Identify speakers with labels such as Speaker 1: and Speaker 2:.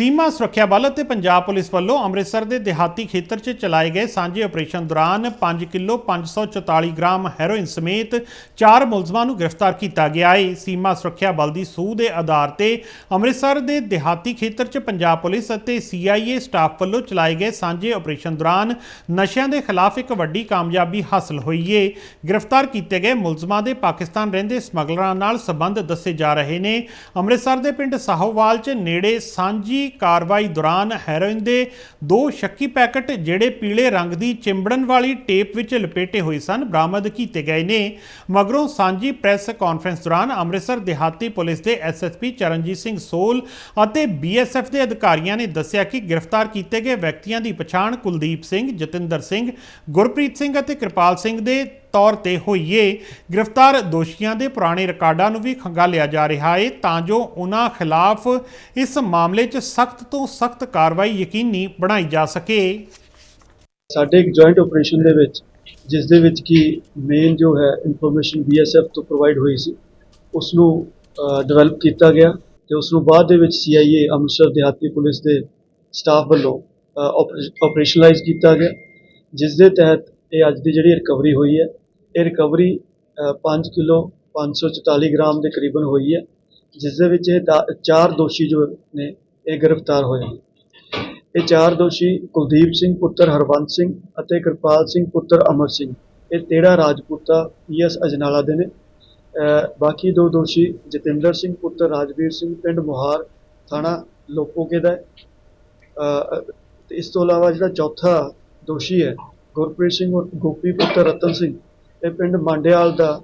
Speaker 1: ਸੀਮਾ ਸੁਰੱਖਿਆ ਬਲ ਅਤੇ ਪੰਜਾਬ ਪੁਲਿਸ ਵੱਲੋਂ ਅੰਮ੍ਰਿਤਸਰ ਦੇ ਦਿਹਾਤੀ ਖੇਤਰ 'ਚ ਚਲਾਏ ਗਏ ਸਾਂਝੇ ਆਪਰੇਸ਼ਨ ਦੌਰਾਨ 5 ਕਿਲੋ 544 ਗ੍ਰਾਮ ਹੈਰੋਇਨ ਸਮੇਤ ਚਾਰ ਮੁਲਜ਼ਮਾਂ ਨੂੰ ਗ੍ਰਿਫਤਾਰ ਕੀਤਾ ਗਿਆ ਹੈ। ਸੀਮਾ ਸੁਰੱਖਿਆ ਬਲ ਦੀ ਸੂਹ ਦੇ ਆਧਾਰ ਤੇ ਅੰਮ੍ਰਿਤਸਰ ਦੇ ਦਿਹਾਤੀ ਖੇਤਰ 'ਚ ਪੰਜਾਬ ਪੁਲਿਸ ਅਤੇ ਸੀਆਈਏ ਸਟਾਫ ਵੱਲੋਂ ਚਲਾਏ ਗਏ ਸਾਂਝੇ ਆਪਰੇਸ਼ਨ ਦੌਰਾਨ ਨਸ਼ਿਆਂ ਦੇ ਖਿਲਾਫ ਇੱਕ ਵੱਡੀ ਕਾਮਯਾਬੀ ਹਾਸਲ ਹੋਈ ਹੈ ਗ੍ਰਿਫਤਾਰ ਕੀਤੇ ਗਏ ਮੁਲਜ਼ਮਾਂ ਦੇ ਪਾਕਿਸਤਾਨ ਰਹਿੰਦੇ ਸਮਗਲਰਾਂ ਨਾਲ ਸੰਬੰਧ ਦੱਸੇ ਜਾ ਰਹੇ ਨੇ। ਅੰਮ੍ਰਿਤਸਰ ਦੇ ਪਿੰਡ ਸਾਹੋਵਾਲ 'ਚ ਨੇੜੇ ਸਾਂਝੀ ਕਾਰਵਾਈ ਦੌਰਾਨ ਹੈਰੋਇਨ ਦੇ ਦੋ ਸ਼ੱਕੀ ਪੈਕੇਟ ਜਿਹੜੇ ਪੀਲੇ ਰੰਗ ਦੀ ਚਿੰਬੜਨ ਵਾਲੀ ਟੇਪ ਵਿੱਚ ਲਪੇਟੇ ਹੋਏ ਸਨ, ਬਰਾਮਦ ਕੀਤੇ ਗਏ ਨੇ। ਮਗਰੋਂ ਸਾਂਝੀ ਪ੍ਰੈਸ ਕਾਨਫਰੰਸ ਦੌਰਾਨ ਅੰਮ੍ਰਿਤਸਰ ਦਿਹਾਤੀ ਪੁਲਿਸ ਦੇ ਐਸਐਸਪੀ ਚਰਨਜੀਤ ਸਿੰਘ ਸੋਲ ਅਤੇ ਬੀਐਸਐਫ ਦੇ ਅਧਿਕਾਰੀਆਂ ਨੇ ਦੱਸਿਆ ਕਿ ਗ੍ਰਿਫਤਾਰ ਕੀਤੇ ਗਏ ਵਿਅਕਤੀਆਂ ਦੀ ਪਛਾਣ ਕੁਲਦੀਪ ਸਿੰਘ, ਜਤਿੰਦਰ ਸਿੰਘ, ਗੁਰਪ੍ਰੀਤ ਸਿੰਘ ਅਤੇ ਕਿਰਪਾਲ ਸਿੰਘ ਦੇ ਤੌਰ ਤੇ ਹੋਈਏ। ਗ੍ਰਿਫਤਾਰ ਦੋਸ਼ੀਆਂ ਦੇ ਪੁਰਾਣੇ ਰਿਕਾਰਡਾਂ ਨੂੰ ਵੀ ਖੰਗਾਲਿਆ ਜਾ ਰਿਹਾ ਹੈ ਤਾਂ ਜੋ ਉਹਨਾਂ ਖਿਲਾਫ ਇਸ ਮਾਮਲੇ 'ਚ ਸਖਤ ਤੋਂ ਸਖਤ ਕਾਰਵਾਈ ਯਕੀਨੀ ਬਣਾਈ ਜਾ ਸਕੇ।
Speaker 2: ਸਾਡੇ ਇੱਕ ਜੁਆਇੰਟ ਆਪਰੇਸ਼ਨ ਦੇ ਵਿੱਚ, ਜਿਸ ਦੇ ਵਿੱਚ ਕਿ ਮੇਨ ਜੋ ਹੈ ਇਨਫੋਰਮੇਸ਼ਨ ਬੀਐਸਐਫ ਤੋਂ ਪ੍ਰੋਵਾਈਡ ਹੋਈ ਸੀ ਉਸ ਨੂੰ ਡਿਵੈਲਪ ਕੀਤਾ ਗਿਆ ਤੇ ਉਸ ਨੂੰ ਬਾਅਦ ਦੇ ਵਿੱਚ ਸੀਆਈਏ ਅੰਮ੍ਰਿਤਸਰ ਦਿਹਾਤੀ ਪੁਲਿਸ ਦੇ ਸਟਾਫ ਵੱਲੋਂ ਆਪਰੇਸ਼ਨਲਾਈਜ਼ ਕੀਤਾ ਗਿਆ, ਜਿਸ ਦੇ ਤਹਿਤ ਇਹ ਅੱਜ ਦੀ ਜਿਹੜੀ ਰਿਕਵਰੀ ਹੋਈ ਹੈ ਇਹ ਰਿਕਵਰੀ 5 ਕਿਲੋ 544 ਗ੍ਰਾਮ ਦੇ ਕਰੀਬਨ ਹੋਈ ਹੈ, ਜਿਸ ਦੇ ਵਿੱਚ ਇਹ ਦਾ- ਚਾਰ ਦੋਸ਼ੀ ਜੋ ਨੇ ਇਹ ਗ੍ਰਿਫਤਾਰ ਹੋਏ ਹਨ। ਇਹ ਚਾਰ ਦੋਸ਼ੀ ਕੁਲਦੀਪ ਸਿੰਘ, ਪੁੱਤਰ ਹਰਵੰਤ ਸਿੰਘ ਅਤੇ ਕਿਰਪਾਲ ਸਿੰਘ, ਪੁੱਤਰ ਅਮਰ ਸਿੰਘ। ਇਹ ਤੇੜਾ ਰਾਜਪੂਤਾ ਪੀਐਸ ਅਜਨਾਲਾ ਦੇ ਨੇ। ਅਹ, ਬਾਕੀ ਦੋ ਦੋਸ਼ੀ ਜਤਿੰਦਰ ਸਿੰਘ, ਪੁੱਤਰ ਰਾਜਵੀਰ ਸਿੰਘ, ਪਿੰਡ ਮੁਹਾਰ ਥਾਣਾ ਲੋਪੋਕੇ ਦਾ ਹੈ। ਅਹ ਤੇ ਇਸ ਤੋਂ ਇਲਾਵਾ ਜਿਹੜਾ ਚੌਥਾ ਦੋਸ਼ੀ ਹੈ, ਗੁਰਪ੍ਰੀਤ ਸਿੰਘ ਔਰ ਗੋਪੀ ਪੁੱਤਰ ਰਤਨ ਸਿੰਘ ਇਹ ਪਿੰਡ ਮਾਂਡੇਵਾਲ ਦਾ